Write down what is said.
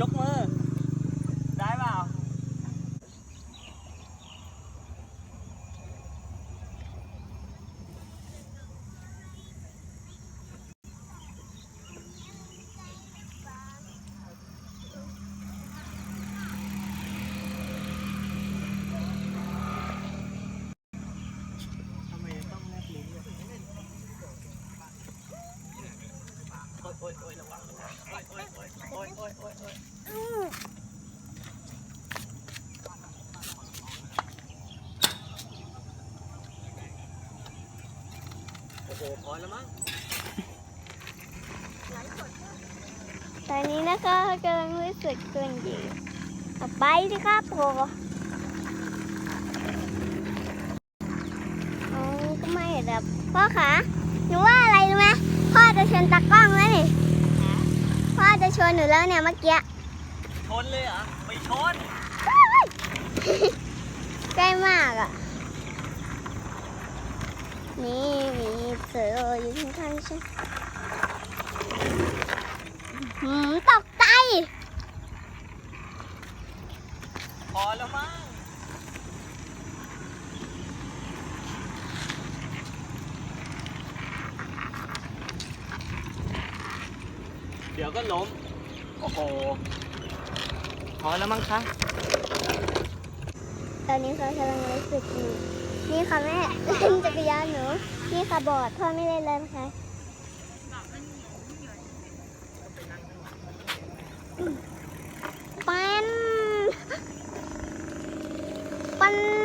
ยกมือ ได้เปล่า Ôi, ôi, ôi, ôi, ôi, ôi, ôi, ôi, ôi. โอ้โหพอแล้วมั้งตอนนี้นะคะกำลังรู้สึกตัวอยู่ต่อไปสิครับโหอ๋อก็ไม่แบบพ่อคะหนูว่าอะไรรู้ไหมพ่อจะชวนตากล้องแล้วนี่พ่อจะชวนหนูแล้วเนี่ยเมื่อกี้ชนเลยเหรอไม่ชนใกล้มากอะ นี่ มีเสืออยู่ข้างๆฉันหืมตกใจ พอแล้วมั้งเดี๋ยวก็ล้ม โอ้โห พอแล้วมั้งคะ ตอนนี้เขากำลังรู้สึกอยู่ นี่ค่ะแม่เล่นจักรยานหนู นี่ค่ะบอดพ่อไม่เล่นเลยค่ะปันปัน